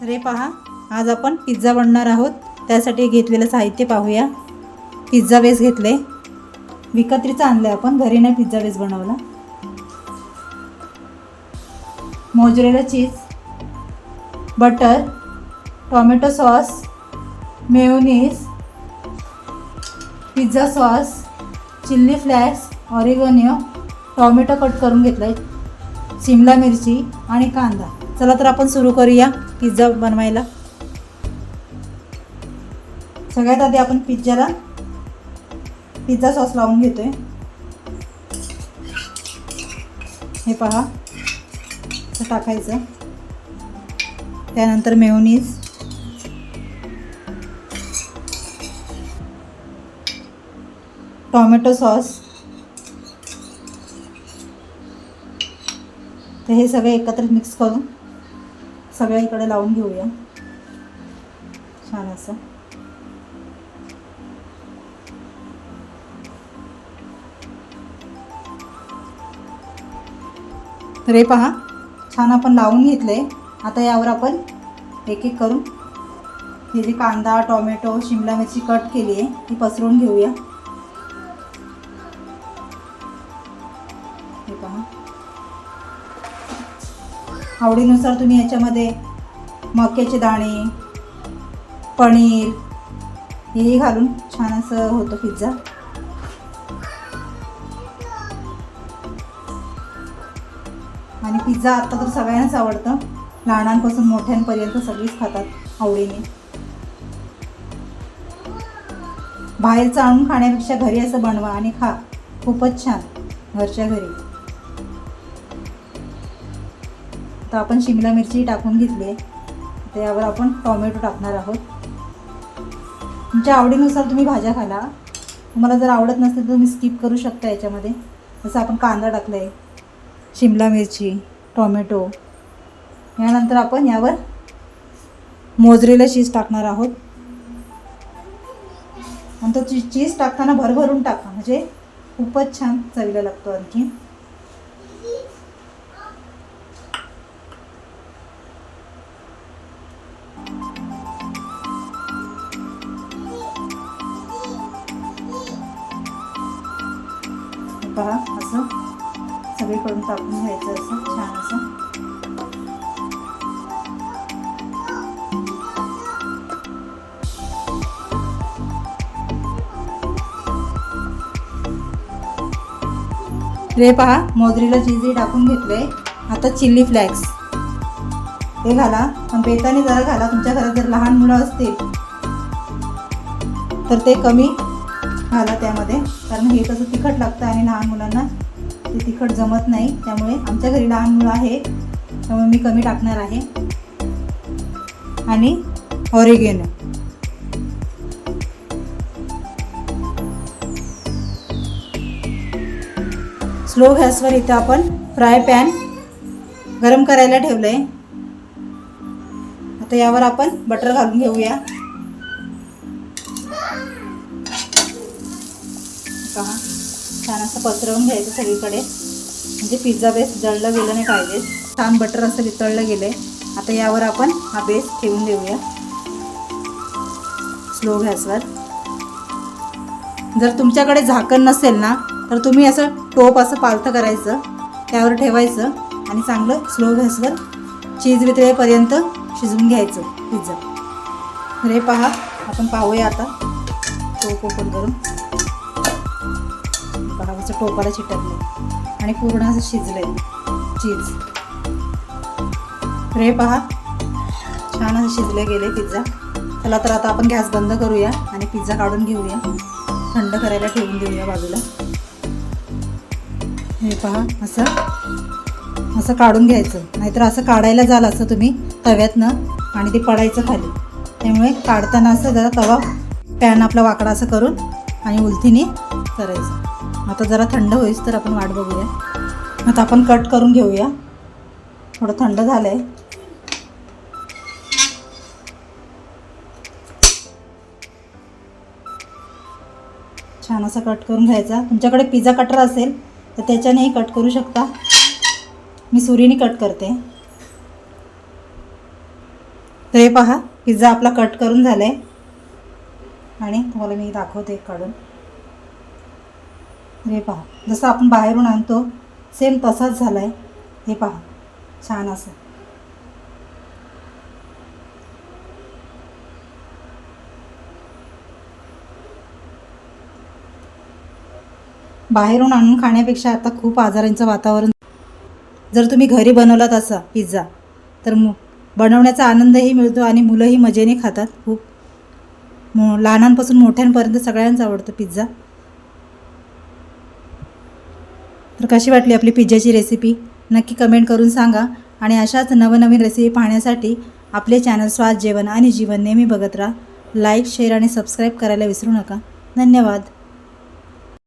अरे पहा आज आपण पिझ्झा बनणार आहोत. त्यासाठी घेतलेलं साहित्य पाहूया. पिझ्झा बेस घेतले. विकत्रीचं आणलं आहे आपण. घरी नाही पिझ्झा बेस बनवला. Mozzarella cheese butter tomato sauce mayonnaise pizza sauce chilli flakes oregano tomato cut करून घेतलं आहे शिमला मिरची आणि कांदा. चला तर आपण सुरू करूया. पिझ्झा बनवायला. सगळ्यात आधी आपण पिझ्झाला पिझ्झा सॉस लावून घेतोय. हे पहा. असं टाकायचं. त्यानंतर मेयोनीज. Tomato sauce. तर हे सगळे एकत्र मिक्स करून सगळ्या इकडे लावून घेऊया. छान असं. तर हे पहा छान आपण लावून घेतले आता यावर आपण एक एक करून हे जे कांदा टोमॅटो शिमला मिरची कट केली आहे ती पसरून घेऊया. हे पहा. आवडीनुसार तुम्ही याच्यामध्ये मक्याचे दाणे पनीर हेही घालून छान असं होतं पिझ्झा. आणि पिझ्झा आत्ता तर सगळ्यांनाच आवडतं. लहानांपासून मोठ्यांपर्यंत सगळीच खातात आवडीने. बाहेरचं आणून खाण्यापेक्षा घरी असं बनवा आणि खा. खूपच छान. घरच्या घरी. तर आपण शिमला मिरची टाकून घेतली आहे. त्यावर आपण टॉमॅटो टाकणार आहोत. तुमच्या आवडीनुसार तुम्ही भाज्या खाला. तुम्हाला जर आवडत नसेल तर तुम्ही स्किप करू शकता याच्यामध्ये. जसं आपण कांदा टाकला आहे शिमला मिरची टॉमॅटो. यानंतर आपण यावर मोजरेला चीज टाकणार आहोत. आणि तो ची चीज टाकताना भरभरून टाका. म्हणजे खूपच छान चवीला लागतो आणखी. पहा असं सगळीकडून टाकून घ्यायचं असं छान असं. रे पहा मोजरीला चिझी टाकून घेतले आता चिल्ली फ्लॅक्स. हे घाला पण बेताने जरा घाला तुमच्या घरात जर लहान मुलं असतील तर ते कमी घाला त्यामध्ये. कारण हे कसं तिखट लागतं आणि लहान मुलांना ते तिखट जमत नाही. त्यामुळे आमच्या घरी लहान मुलं आहे. त्यामुळे मी कमी टाकणार आहे. आणि ऑरिगेनो स्लो गॅसवर इथं आपण फ्राय पॅन गरम करायला ठेवलं आहे आता यावर आपण बटर घालून घेऊया. पहा छान असं पसरवून घ्यायचं सगळीकडे. म्हणजे पिझ्झा बेस जळलं गेलं नाही पाहिजे. छान बटर असं वितळलं गेलं आहे आता यावर आपण हा बेस ठेवून देऊया. स्लो गॅसवर. जर तुमच्याकडे झाकण नसेल ना तर तुम्ही असं टोप असं पालथं करायचं. त्यावर ठेवायचं आणि चांगलं स्लो गॅसवर चीज वितळेपर्यंत शिजवून घ्यायचं पिझ्झा तर हे पहा आपण पाहूया आता. टोप ओपन करून. बघा असं टोपाला चिटकलं. आणि पूर्ण असं शिजलंय. चीज. रे हे पहा. छान असं शिजले गेले पिझ्झा. चला तर आता आपण गॅस बंद करूया आणि पिझ्झा काढून घेऊया. थंड करायला ठेवून देऊया बाजूला. हे पहा असं. असं काढून घ्यायचं. नाहीतर असं काढायला जाल असं तुम्ही तव्यातनं आणि ते पडायचं खाली. त्यामुळे काढताना असं जरा तवा पॅन आपला वाकडा असं करून आणि उलथीने करायचं आता जरा थंड होईस तर आपण वाट बघूया. आता आपण कट करून घेऊया. थोडं थंड झालं आहे छान असं कट करून घ्यायचा. तुमच्याकडे पिझ्झा कटर असेल तर त्याच्यानेही कट करू शकता. मी सुरीने कट करते. तर हे पहा पिझ्झा आपला कट करून झाला आहे आणि तुम्हाला मी दाखवते काढून. हे पहा जसं आपण बाहेरून आणतो सेम तसाच झाला आहे हे पहा छान असं. बाहेरून आणून खाण्यापेक्षा आता खूप आजारांचं वातावरण. जर तुम्ही घरी बनवलात असा पिझ्झा तर मु बनवण्याचा आनंदही मिळतो आणि मुलंही मजेने खातात. खूप मो लहानांपासून मोठ्यांपर्यंत सगळ्यांचा आवडतो पिझ्झा तर कशी वाटली आपली पिझ्झाची रेसिपी नक्की कमेंट करून सांगा. आणि अशाच नवनवीन रेसिपी पाहण्यासाठी आपले चॅनल स्वाद जेवण आणि जीवन नेहमी बघत राहा. लाईक शेअर आणि सबस्क्राईब करायला विसरू नका. धन्यवाद.